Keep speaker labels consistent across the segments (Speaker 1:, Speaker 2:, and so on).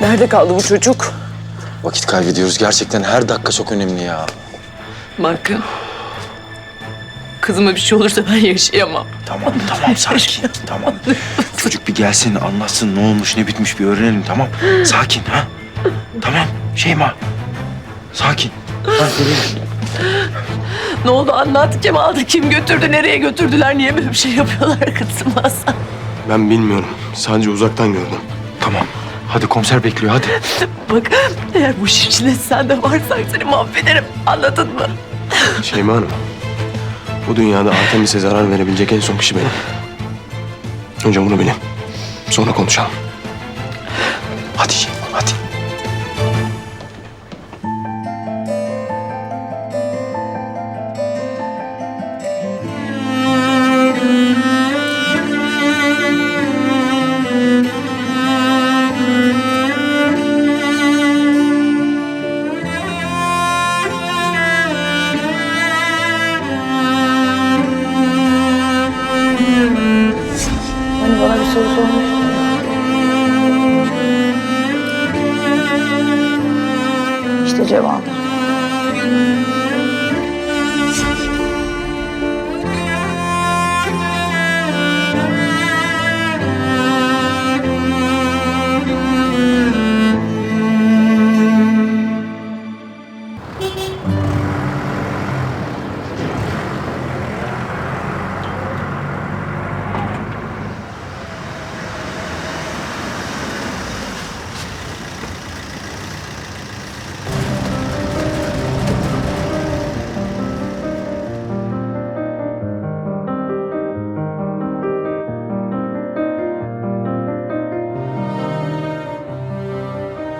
Speaker 1: Nerede kaldı bu çocuk?
Speaker 2: Vakit kaybediyoruz. Gerçekten her dakika çok önemli ya.
Speaker 1: Marka. Kızıma bir şey olursa ben yaşayamam.
Speaker 2: Tamam tamam sakin tamam. Çocuk bir gelsin anlatsın ne olmuş ne bitmiş bir öğrenelim tamam. Sakin ha. Tamam Şeyma. Sakin.
Speaker 1: Ne oldu anlat. Kim aldı, kim götürdü, nereye götürdüler, niye böyle bir şey yapıyorlar kızıma Hasan?
Speaker 3: Ben bilmiyorum. Sadece uzaktan gördüm.
Speaker 2: Tamam. Hadi komiser bekliyor hadi.
Speaker 1: Bak eğer bu işin içinde sen de varsan seni mahvederim. Anladın mı?
Speaker 3: Şeyma Hanım. Bu dünyada Artemis'e zarar verebilecek en son kişi benim. Önce bunu bilin. Sonra konuşalım.
Speaker 2: Hadi Şeyma hadi.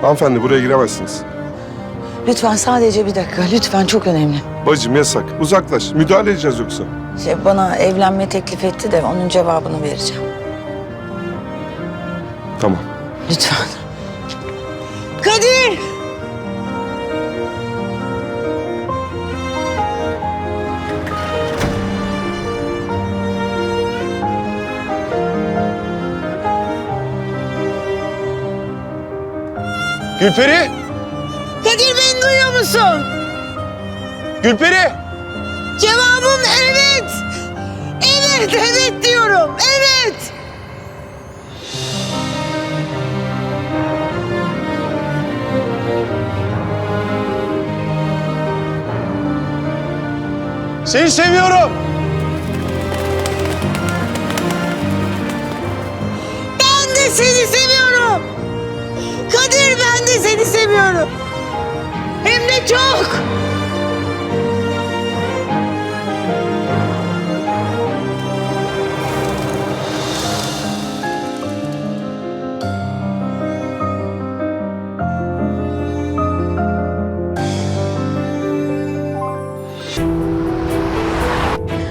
Speaker 4: Hanımefendi buraya giremezsiniz.
Speaker 5: Lütfen sadece bir dakika. Lütfen çok önemli.
Speaker 4: Bacım yasak. Uzaklaş. Müdahale edeceğiz yoksa.
Speaker 5: Şey, bana evlenme teklif etti de onun cevabını vereceğim.
Speaker 3: Gülperi!
Speaker 5: Kadir beni duyuyor musun?
Speaker 3: Gülperi!
Speaker 5: Cevabım evet. Evet, evet diyorum. Evet.
Speaker 3: Seni seviyorum!
Speaker 5: Ben de seni seviyorum. Seviyorum. Hem de çok.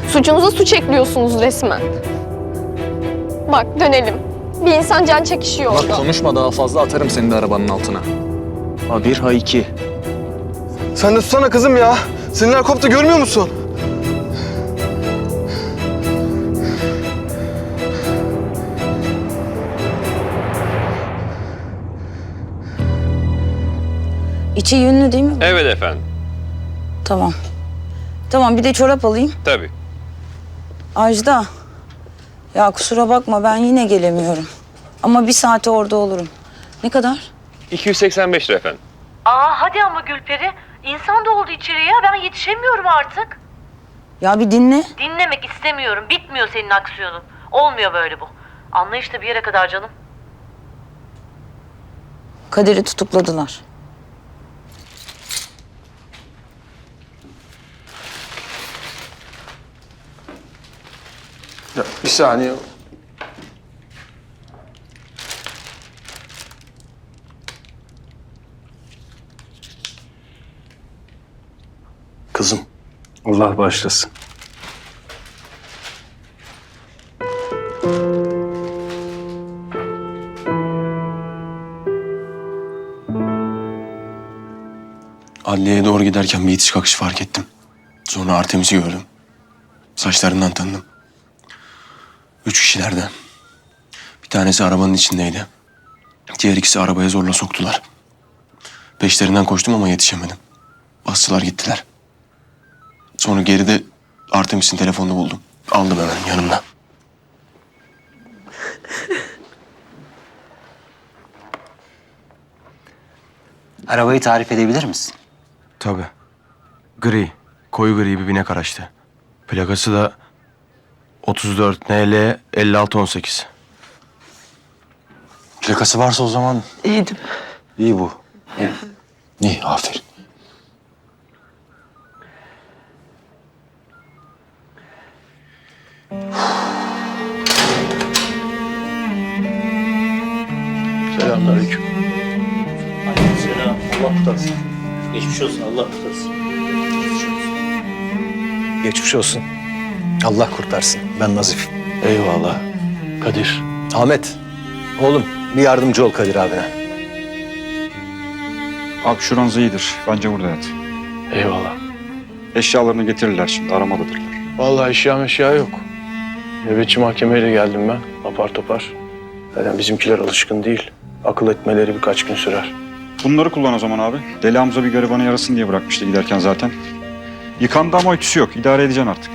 Speaker 6: Suçunuza suç ekliyorsunuz resmen. Bak dönelim. Bir insan can çekişiyor
Speaker 7: Bak
Speaker 6: orada.
Speaker 7: konuşma daha fazla atarım seni de arabanın altına.
Speaker 2: Ha bir ha iki.
Speaker 3: Sen de susana kızım ya. Sinirler koptu görmüyor musun?
Speaker 5: İçi yünlü değil mi?
Speaker 8: Evet efendim.
Speaker 5: Tamam. Tamam bir de çorap alayım.
Speaker 8: Tabii.
Speaker 5: Ajda. Ya kusura bakma ben yine gelemiyorum. Ama bir saate orada olurum. Ne kadar?
Speaker 8: 285 lira efendim.
Speaker 9: Aa hadi ama Gülperi. İnsan da oldu içeriye. Ben yetişemiyorum artık.
Speaker 5: Ya bir dinle.
Speaker 9: Dinlemek istemiyorum. Bitmiyor senin aksiyonun. Olmuyor böyle bu. Anlayışla bir yere kadar canım.
Speaker 5: Kadir'i tutukladılar.
Speaker 3: Ya, bir saniye. Kızım.
Speaker 7: Allah başlasın.
Speaker 3: Adliyeye doğru giderken bir itiş kakış fark ettim. Sonra Artemis'i gördüm. Saçlarından tanıdım. Üç kişilerden. Bir tanesi arabanın içindeydi. Diğer ikisi arabaya zorla soktular. Peşlerinden koştum ama yetişemedim. Bastılar gittiler. Sonra geride Artemis'in telefonunu buldum. Aldım hemen yanımda.
Speaker 10: Arabayı tarif edebilir misin?
Speaker 3: Tabii. Gri. Koyu gri bir binek araçtı. Plakası da 34 NL 5618.
Speaker 2: Plakası varsa o zaman
Speaker 1: İyiydim.
Speaker 2: iyi bu. İyi, aferin.
Speaker 3: Selamünaleyküm.
Speaker 10: Selam. Allah kurtarsın. Geçmiş olsun. Allah kurtarsın.
Speaker 7: Geçmiş olsun. Allah kurtarsın. Ben Nazif.
Speaker 3: Eyvallah. Kadir.
Speaker 7: Ahmet. Oğlum bir yardımcı ol Kadir abine.
Speaker 11: Abi şuranız iyidir. Bence burada yat.
Speaker 3: Eyvallah.
Speaker 11: Eşyalarını getirirler şimdi. Aramadadırlar.
Speaker 3: Vallahi eşya meşya yok. Nöbetçi mahkemeyle geldim ben. Apar topar. Zaten bizimkiler alışkın değil. Akıl etmeleri birkaç gün sürer.
Speaker 11: Bunları kullan o zaman abi. Deli Hamza bir garibanı yarasın diye bırakmıştı giderken zaten. Yıkandı ama ütüsü yok. İdare edeceksin artık.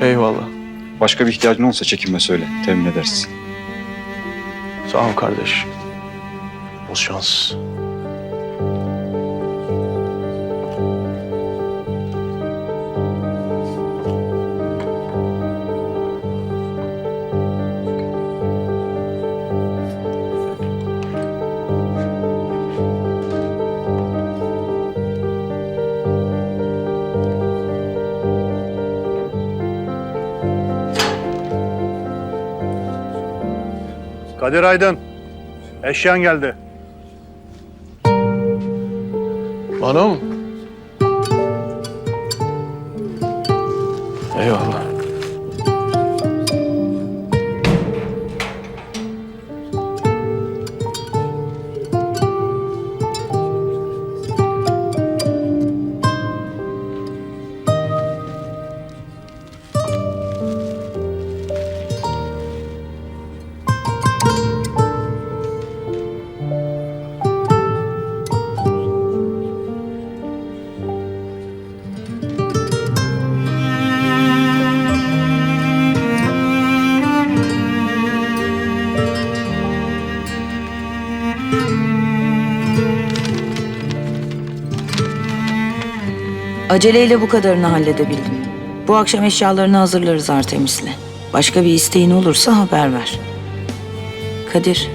Speaker 3: Eyvallah.
Speaker 11: Başka bir ihtiyacın olsa çekinme söyle. Temin ederiz.
Speaker 3: Sağ ol kardeş. Bol şans.
Speaker 7: Kadir Aydın. Eşyan geldi.
Speaker 3: Bana?
Speaker 5: Aceleyle bu kadarını halledebildim. Bu akşam eşyalarını hazırlarız Artemis'le. Başka bir isteğin olursa haber ver. Kadir,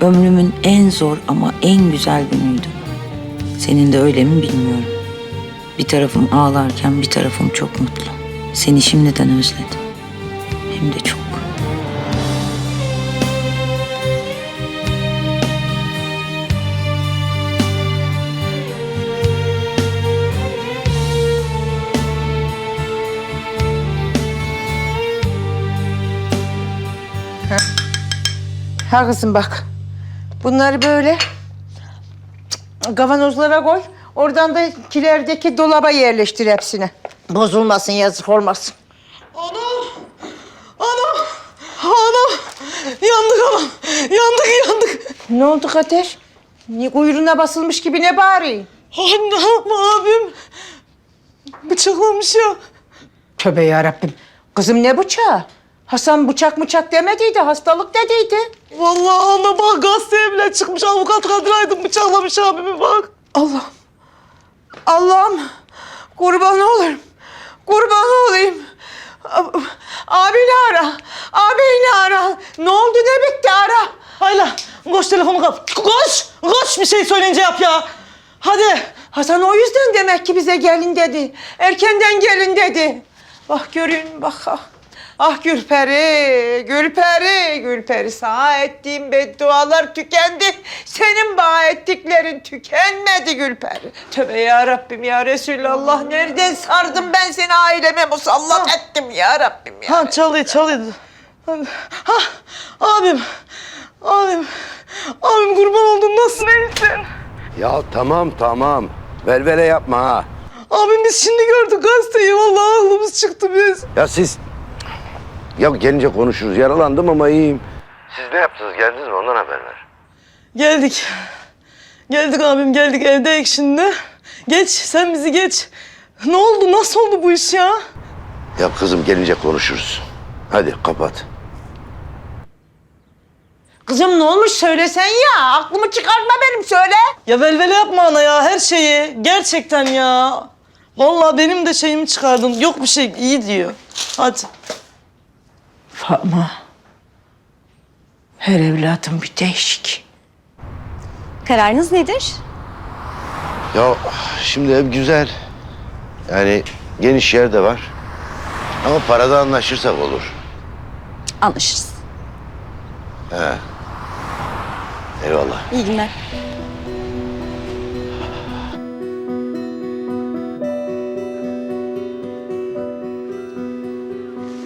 Speaker 5: ömrümün en zor ama en güzel günüydü. Senin de öyle mi bilmiyorum. Bir tarafım ağlarken bir tarafım çok mutlu. Seni şimdiden özledim. Hem de çok.
Speaker 12: Ha kızım bak. Bunları böyle kavanozlara koy. Oradan da kilerdeki dolaba yerleştir hepsini. Bozulmasın, yazık olmasın. Ana! Ana! Ana! Yandık anam! Yandık, yandık. Ne oldu Kader? Niye kuyruğuna basılmış gibi ne bağırıyorsun? Annem, abim. Bıçaklamış ya. Tövbe yarabbim. Kızım ne bıçağı? Hasan bıçak bıçak demediydi, hastalık dediydi. Vallahi ana bak gazeteye bile çıkmış. Avukat Kadir Aydın bıçaklamış abimi bak. Allah'ım. Allah'ım. Kurban olurum. Kurban olayım. Ab- Abini ara. Abini ara. Ne oldu ne bitti ara. Hayla koş telefonu kap. Koş. Koş bir şey söyleyince yap ya. Hadi. Hasan o yüzden demek ki bize gelin dedi. Erkenden gelin dedi. Bak görün bak. Ah. Ah Gülperi, Gülperi, Gülperi sana ettiğim beddualar tükendi. Senin bana ettiklerin tükenmedi Gülperi. Tövbe ya Rabbim ya Resulallah. Nereden sardım ben seni aileme musallat ettim ya Rabbim ya. Ha çalıyor çalıyor. Ha abim, abim, abim kurban oldum nasılsın iyisin?
Speaker 13: Ya tamam tamam. Velvele yapma ha.
Speaker 12: Abim biz şimdi gördük gazeteyi vallahi aklımız çıktı biz.
Speaker 13: Ya siz... Ya gelince konuşuruz. Yaralandım ama iyiyim. Siz ne yaptınız? Geldiniz mi? Ondan haber ver.
Speaker 12: Geldik. Geldik abim geldik evdeyiz şimdi. Geç sen bizi geç. Ne oldu nasıl oldu bu iş ya?
Speaker 13: Ya kızım gelince konuşuruz. Hadi kapat.
Speaker 12: Kızım ne olmuş söylesen ya. Aklımı çıkarma benim söyle. Ya velvele yapma ana ya her şeyi. Gerçekten ya. Vallahi benim de şeyimi çıkardın. Yok bir şey iyi diyor. Hadi.
Speaker 5: Fatma. Her evlatın bir değişik.
Speaker 6: Kararınız nedir?
Speaker 13: Ya şimdi ev güzel. Yani geniş yer de var. Ama parada anlaşırsak olur.
Speaker 6: Anlaşırız.
Speaker 13: He. Eyvallah.
Speaker 6: İyi günler.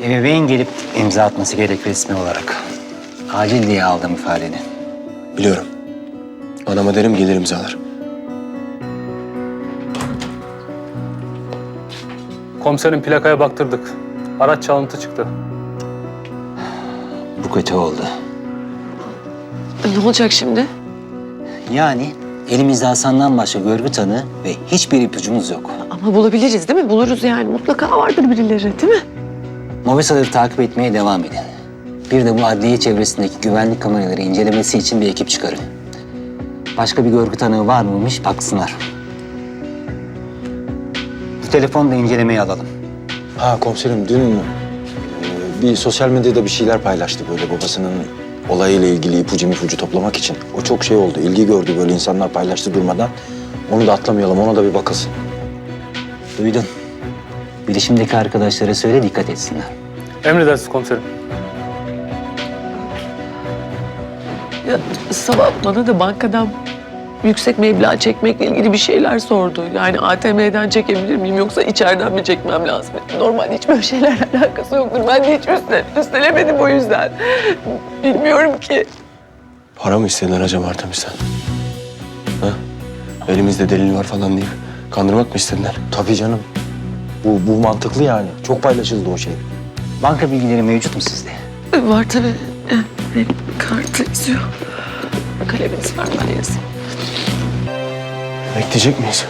Speaker 7: Ebeveyn gelip imza atması gerek resmi olarak. Acil diye aldım ifadeni.
Speaker 3: Biliyorum. Anama derim gelir imzalar.
Speaker 10: Komiserin plakaya baktırdık. Araç çalıntı çıktı.
Speaker 7: Bu kötü oldu.
Speaker 1: Ne olacak şimdi?
Speaker 7: Yani elimizde Hasan'dan başka görgü tanığı ve hiçbir ipucumuz yok.
Speaker 1: Ama bulabiliriz değil mi? Buluruz yani. Mutlaka vardır birileri değil mi?
Speaker 7: Mobisaları takip etmeye devam edin. Bir de bu adliye çevresindeki güvenlik kameraları incelemesi için bir ekip çıkarın. Başka bir görgü tanığı var mıymış baksınlar. Bu telefonu da incelemeye alalım.
Speaker 2: Ha komiserim dün? Ee, bir sosyal medyada bir şeyler paylaştı böyle babasının olayıyla ilgili ipucu ipucu toplamak için. O çok şey oldu. ilgi gördü böyle insanlar paylaştı durmadan. Onu da atlamayalım. Ona da bir bakılsın.
Speaker 7: Duydun. Bilişimdeki arkadaşlara söyle dikkat etsinler.
Speaker 10: Emredersiniz komiserim.
Speaker 1: Ya sabah bana da bankadan yüksek meblağ çekmekle ilgili bir şeyler sordu. Yani ATM'den çekebilir miyim yoksa içeriden mi çekmem lazım? Normalde hiç böyle şeylerle alakası yoktur. Ben de hiç üstle, üstelemedim o yüzden. Bilmiyorum ki.
Speaker 3: Para mı istediler acaba Artemis'ten? Ha? Elimizde delil var falan deyip kandırmak mı istediler?
Speaker 2: Tabii canım. Bu, bu mantıklı yani. Çok paylaşıldı o şey.
Speaker 7: Banka bilgileri mevcut mu sizde?
Speaker 1: Var tabii. Benim kartı yazıyor. Kaleminiz var ben yazayım.
Speaker 3: Bekleyecek miyiz?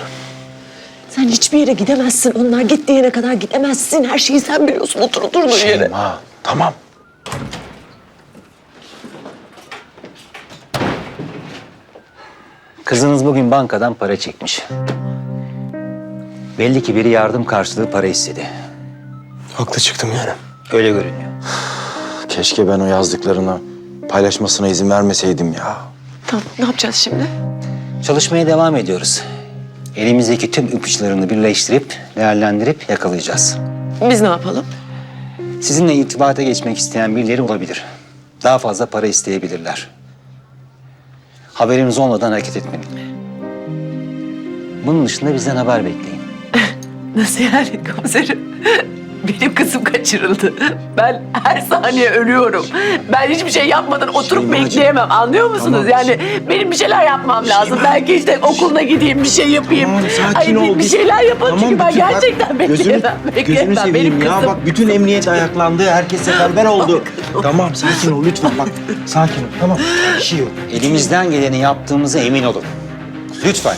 Speaker 1: Sen hiçbir yere gidemezsin. Onlar git diyene kadar gidemezsin. Her şeyi sen biliyorsun. Otur oturduğun yere.
Speaker 2: Şeyma tamam.
Speaker 7: Kızınız bugün bankadan para çekmiş. Belli ki biri yardım karşılığı para istedi.
Speaker 3: Haklı çıktım yani.
Speaker 7: Öyle görünüyor.
Speaker 2: Keşke ben o yazdıklarını paylaşmasına izin vermeseydim ya.
Speaker 1: Tamam ne yapacağız şimdi?
Speaker 7: Çalışmaya devam ediyoruz. Elimizdeki tüm ipuçlarını birleştirip, değerlendirip yakalayacağız.
Speaker 1: Biz ne yapalım?
Speaker 7: Sizinle irtibata geçmek isteyen birileri olabilir. Daha fazla para isteyebilirler. Haberiniz olmadan hareket etmeyin. Bunun dışında bizden haber bekleyin.
Speaker 1: Nasıl yani komiserim? Benim kızım kaçırıldı. Ben her saniye ölüyorum. Ben hiçbir şey yapmadan oturup
Speaker 2: Şeymacığım,
Speaker 1: bekleyemem. Anlıyor musunuz?
Speaker 2: tamam.
Speaker 1: Yani benim bir şeyler yapmam lazım. Belki işte okuluna gideyim, bir şey yapayım.
Speaker 2: Tamam, sakin
Speaker 1: Ay, bir-
Speaker 2: ol.
Speaker 1: Bir şeyler yapalım çünkü ben
Speaker 2: bütün- bak,
Speaker 1: gerçekten bekleyemem. bekleyemem.
Speaker 2: Gözünü seveyim
Speaker 1: benim
Speaker 2: ya.
Speaker 1: kızım.
Speaker 2: Bak bütün emniyet ayaklandı. Herkes seferber oldu. tamam sakin ol lütfen bak. Sakin ol tamam. Bir şey yok.
Speaker 7: Elimizden geleni yaptığımıza emin olun. Lütfen.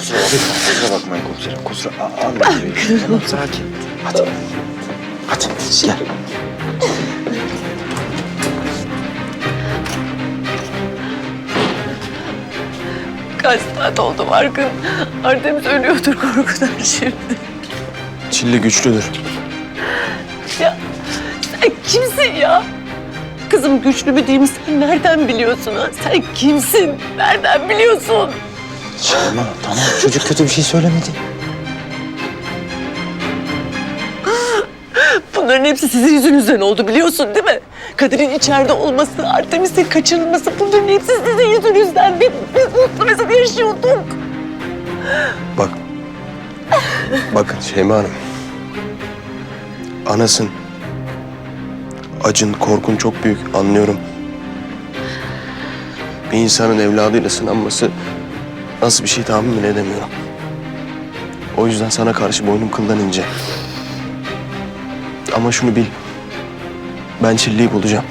Speaker 2: Kusura bakmayın. Kusura bakmayın komiserim. Kusura a- anlayın. Tamam sakin. Hadi. Hadi gel.
Speaker 1: Kaç saat oldu Markın? Artemis ölüyordur korkudan şimdi.
Speaker 3: Çilli güçlüdür.
Speaker 1: Ya sen kimsin ya? Kızım güçlü mü değil mi? Sen nereden biliyorsun ha? Sen kimsin? Nereden biliyorsun?
Speaker 2: Şeyma tamam çocuk kötü bir şey söylemedi.
Speaker 1: Bunların hepsi sizin yüzünüzden oldu biliyorsun değil mi? Kadir'in içeride olması, Artemis'in kaçırılması bunların hepsi sizin yüzünüzden. Biz, biz mutlu mesut yaşıyorduk.
Speaker 3: Bak. Bakın Şeyma Hanım. Anasın. Acın, korkun çok büyük. Anlıyorum. Bir insanın evladıyla sınanması nasıl bir şey tahmin bile edemiyorum. O yüzden sana karşı boynum kıldan ince. Ama şunu bil. Ben Çilli'yi bulacağım.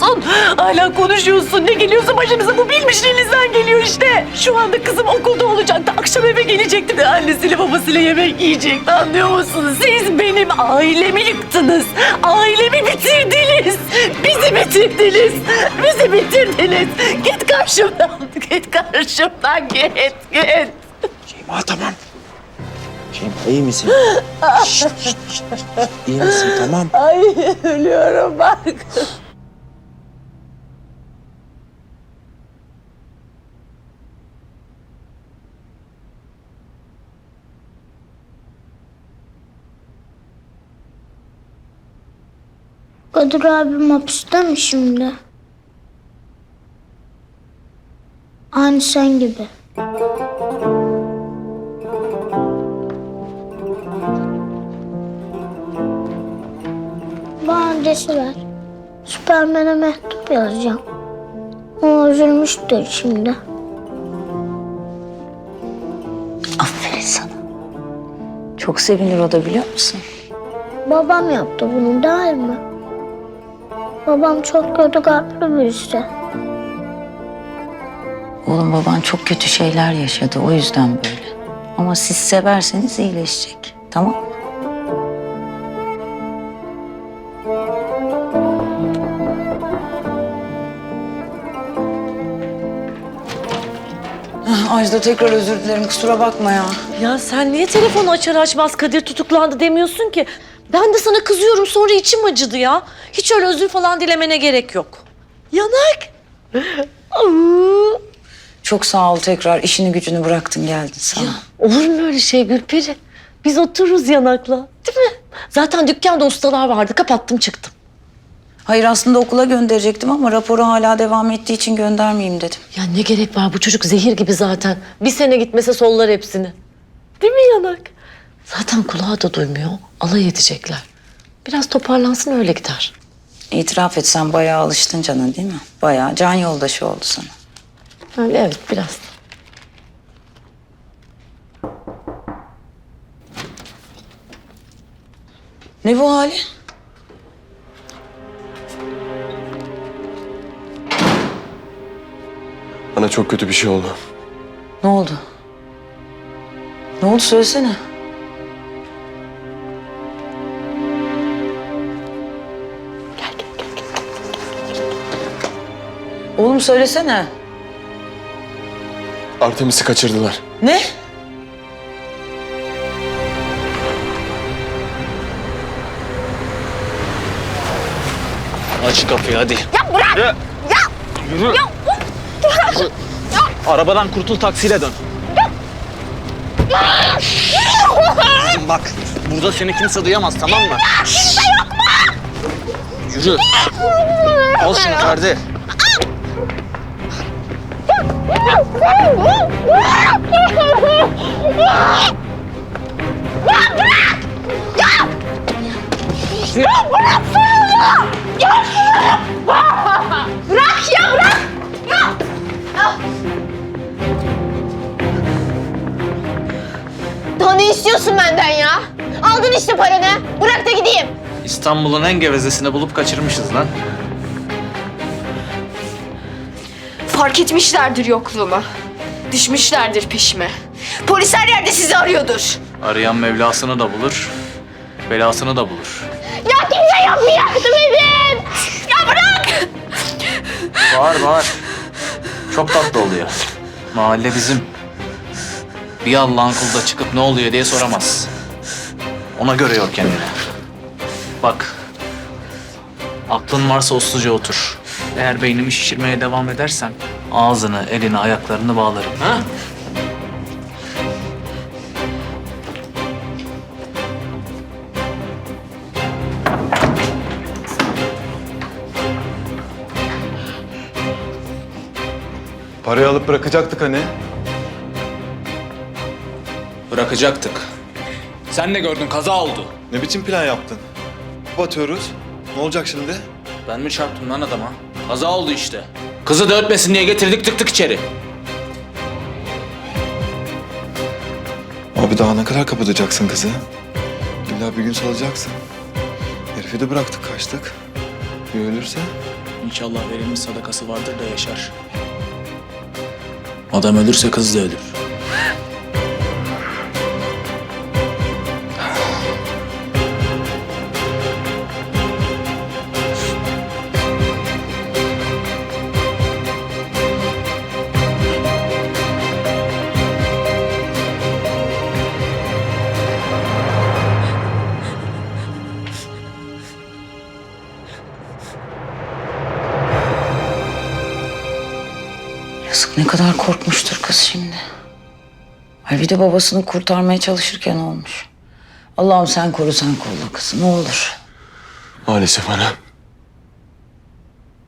Speaker 1: Konuşuyorsun. Hala konuşuyorsun. Ne geliyorsa başınıza bu bilmişliğinizden geliyor işte. Şu anda kızım okulda olacaktı. Akşam eve gelecekti de annesiyle babasıyla yemek yiyecekti. Anlıyor musunuz? Siz benim ailemi yıktınız. Ailemi bitirdiniz. Bizi bitirdiniz. Bizi bitirdiniz. Git karşımdan. Git karşımdan. Git. Git.
Speaker 2: Şeyma tamam. Şeyma iyi misin? Şşt, şşt, şşt. İyi misin tamam.
Speaker 1: Ay ölüyorum bak.
Speaker 6: Kadir abim hapiste mi şimdi? Aynı sen gibi. Bana adresi ver. Süpermen'e mektup yazacağım. O üzülmüştür şimdi.
Speaker 5: Aferin sana. Çok sevinir o da biliyor musun?
Speaker 6: Babam yaptı bunu değil mi? Babam çok kötü kalpli birisi.
Speaker 5: Oğlum baban çok kötü şeyler yaşadı o yüzden böyle. Ama siz severseniz iyileşecek. Tamam mı? Ah, Ajda tekrar özür dilerim kusura bakma ya.
Speaker 9: Ya sen niye telefonu açar açmaz Kadir tutuklandı demiyorsun ki? Ben de sana kızıyorum sonra içim acıdı ya. Hiç öyle özür falan dilemene gerek yok. Yanak.
Speaker 5: Çok sağ ol tekrar işini gücünü bıraktın geldin sana.
Speaker 9: Olur mu öyle şey Gülperi? Biz otururuz yanakla. Değil mi? Zaten dükkanda ustalar vardı. Kapattım çıktım.
Speaker 5: Hayır aslında okula gönderecektim ama raporu hala devam ettiği için göndermeyeyim dedim.
Speaker 9: Ya ne gerek var bu çocuk zehir gibi zaten. Bir sene gitmese sollar hepsini. Değil mi yanak? Zaten kulağı da duymuyor. Alay edecekler. Biraz toparlansın öyle gider.
Speaker 5: İtiraf etsen bayağı alıştın cana değil mi? Bayağı can yoldaşı oldu sana.
Speaker 9: Öyle evet biraz.
Speaker 5: Ne bu hali?
Speaker 3: Bana çok kötü bir şey oldu.
Speaker 5: Ne oldu? Ne oldu söylesene. Oğlum söylesene.
Speaker 3: Artemis'i kaçırdılar.
Speaker 5: Ne?
Speaker 10: Aç kapıyı hadi.
Speaker 6: Ya bırak!
Speaker 10: Ya. Yürü.
Speaker 6: Ya of!
Speaker 10: Arabadan kurtul taksiyle dön. Kızım bak burada seni kimse duyamaz tamam mı?
Speaker 6: Kimse yok mu?
Speaker 10: Yürü. Al şunu Ferdi.
Speaker 6: Ne istiyorsun benden ya? Aldın işte paranı. Bırak da gideyim.
Speaker 10: İstanbul'un en gevezesini bulup kaçırmışız lan.
Speaker 6: Fark etmişlerdir yokluğumu. Düşmüşlerdir peşime. Polis her yerde sizi arıyordur.
Speaker 10: Arayan Mevlasını da bulur, belasını da bulur.
Speaker 6: Ya kimse yardım edin? Ya bırak!
Speaker 10: Bağır bağır. Çok tatlı oluyor. Mahalle bizim. Bir Allah'ın kulu da çıkıp ne oluyor diye soramaz. Ona göre yor kendini. Bak. Aklın varsa usluca otur. Eğer beynimi şişirmeye devam edersen ağzını, elini, ayaklarını bağlarım. Ha?
Speaker 11: Parayı alıp bırakacaktık hani.
Speaker 10: Bırakacaktık. Sen de gördün kaza oldu.
Speaker 11: Ne biçim plan yaptın? Batıyoruz. Ne olacak şimdi?
Speaker 10: Ben mi çarptım lan adama? Kaza oldu işte. Kızı da ötmesin diye getirdik tıktık içeri.
Speaker 11: Abi daha ne kadar kapatacaksın kızı? İlla bir gün salacaksın. Herifi de bıraktık kaçtık. Bir ölürse?
Speaker 10: İnşallah verilmiş sadakası vardır da yaşar. Adam ölürse kız da ölür.
Speaker 5: Ne kadar korkmuştur kız şimdi. Ay bir de babasını kurtarmaya çalışırken olmuş. Allah'ım sen koru sen kolla kızı ne olur.
Speaker 3: Maalesef ana.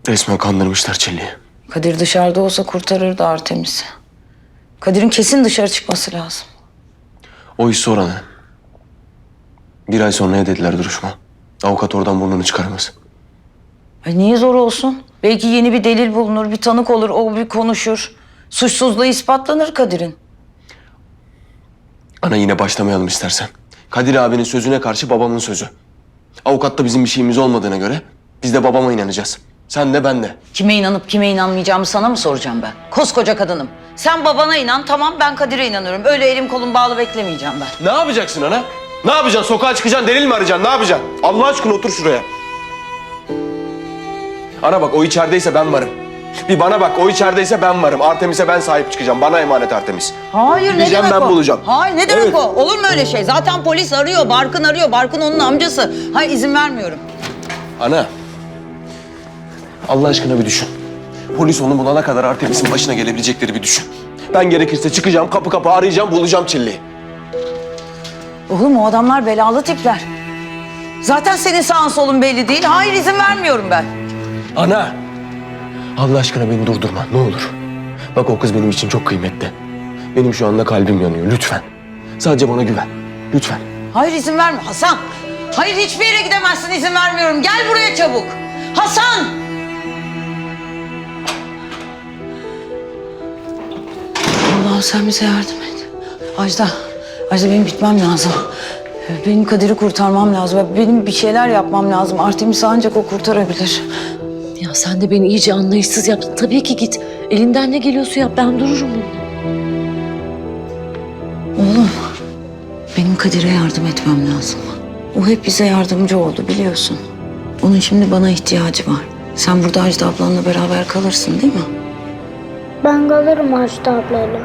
Speaker 3: Resmen kandırmışlar Çelli'yi.
Speaker 5: Kadir dışarıda olsa kurtarırdı Artemis'i. Kadir'in kesin dışarı çıkması lazım.
Speaker 3: O iş sonra ana. Bir ay sonra ne dediler duruşma? Avukat oradan burnunu çıkarmaz.
Speaker 5: Ay niye zor olsun? Belki yeni bir delil bulunur, bir tanık olur, o bir konuşur. Suçsuzluğu ispatlanır Kadir'in.
Speaker 3: Ana yine başlamayalım istersen. Kadir abinin sözüne karşı babamın sözü. Avukatta bizim bir şeyimiz olmadığına göre biz de babama inanacağız. Sen de ben de.
Speaker 5: Kime inanıp kime inanmayacağımı sana mı soracağım ben? Koskoca kadınım. Sen babana inan, tamam ben Kadir'e inanıyorum. Öyle elim kolum bağlı beklemeyeceğim ben.
Speaker 3: Ne yapacaksın ana? Ne yapacaksın? Sokağa çıkacaksın, delil mi arayacaksın? Ne yapacaksın? Allah aşkına otur şuraya. Ana bak o içerideyse ben varım. Bir bana bak o içerideyse ben varım. Artemis'e ben sahip çıkacağım. Bana emanet Artemis.
Speaker 5: Hayır ne
Speaker 3: Gideceğim,
Speaker 5: demek
Speaker 3: ben
Speaker 5: o?
Speaker 3: bulacağım.
Speaker 5: Hayır ne demek
Speaker 3: Evet.
Speaker 5: o? Olur mu öyle şey? Zaten polis arıyor, Barkın arıyor. Barkın onun amcası. Hayır izin vermiyorum.
Speaker 3: Ana. Allah aşkına bir düşün. Polis onu bulana kadar Artemis'in başına gelebilecekleri bir düşün. Ben gerekirse çıkacağım, kapı kapı arayacağım, bulacağım Çilli'yi.
Speaker 5: Oğlum o adamlar belalı tipler. Zaten senin sağın solun belli değil. Hayır izin vermiyorum ben.
Speaker 3: Ana! Allah aşkına beni durdurma ne olur. Bak o kız benim için çok kıymetli. Benim şu anda kalbim yanıyor lütfen. Sadece bana güven. Lütfen.
Speaker 5: Hayır izin verme Hasan. Hayır hiçbir yere gidemezsin izin vermiyorum. Gel buraya çabuk. Hasan! Allah'ım sen bize yardım et. Ajda, Ajda benim bitmem lazım. Benim Kadir'i kurtarmam lazım. Benim bir şeyler yapmam lazım. Artemis'i ancak o kurtarabilir.
Speaker 9: Ya sen de beni iyice anlayışsız yaptın. Tabii ki git. Elinden ne geliyorsa yap. Ben dururum bununla.
Speaker 5: Oğlum, benim Kadir'e yardım etmem lazım. O hep bize yardımcı oldu biliyorsun. Onun şimdi bana ihtiyacı var. Sen burada Ajda ablanla beraber kalırsın değil mi?
Speaker 14: Ben kalırım Ajda ablayla.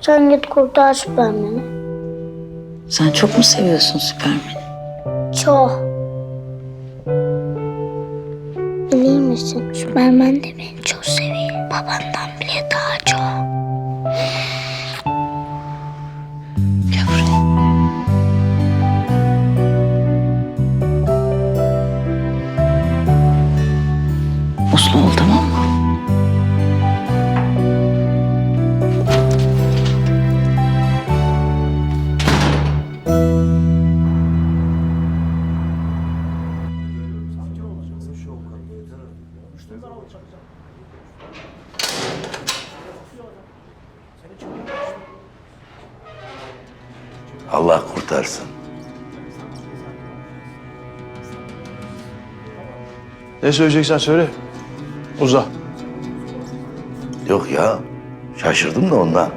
Speaker 14: Sen git kurtar Süpermen'i.
Speaker 5: Sen çok mu seviyorsun Süpermen'i?
Speaker 14: Çok. Musun? Süpermen de beni çok seviyor. Babandan bile daha çok.
Speaker 3: Ne söyleyeceksen söyle. Uza.
Speaker 13: Yok ya. Şaşırdım da ondan.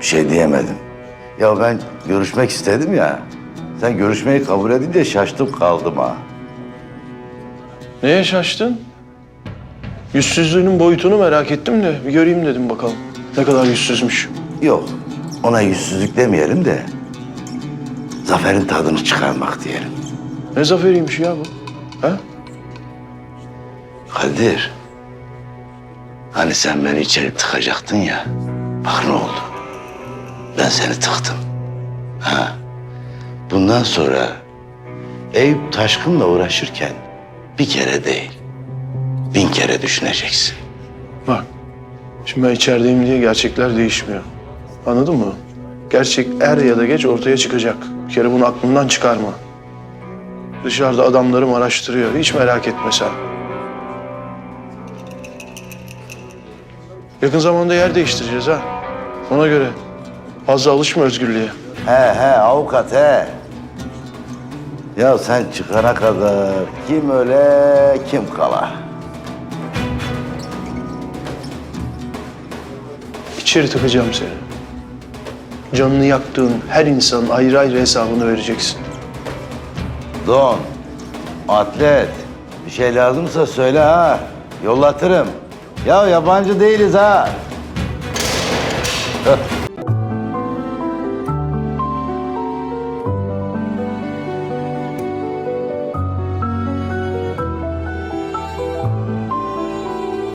Speaker 13: Bir şey diyemedim. Ya ben görüşmek istedim ya. Sen görüşmeyi kabul edince şaştım kaldım ha.
Speaker 3: Neye şaştın? Yüzsüzlüğünün boyutunu merak ettim de bir göreyim dedim bakalım. Ne kadar yüzsüzmüş.
Speaker 13: Yok. Ona yüzsüzlük demeyelim de. Zaferin tadını çıkarmak diyelim.
Speaker 3: Ne zaferiymiş ya bu? Ha?
Speaker 13: Kadir. Hani sen beni içeri tıkacaktın ya. Bak ne oldu. Ben seni tıktım. Ha. Bundan sonra Eyüp Taşkın'la uğraşırken bir kere değil, bin kere düşüneceksin.
Speaker 3: Bak. Şimdi ben içerideyim diye gerçekler değişmiyor. Anladın mı? Gerçek er ya da geç ortaya çıkacak. Bir kere bunu aklından çıkarma. Dışarıda adamlarım araştırıyor. Hiç merak etme sen. Yakın zamanda yer değiştireceğiz ha. Ona göre fazla alışma özgürlüğe.
Speaker 13: He he avukat he. Ya sen çıkana kadar kim öle kim kala.
Speaker 15: İçeri tıkacağım seni. Canını yaktığın her insanın ayrı ayrı hesabını vereceksin.
Speaker 13: Don, atlet bir şey lazımsa söyle ha. Yollatırım. Ya yabancı değiliz ha.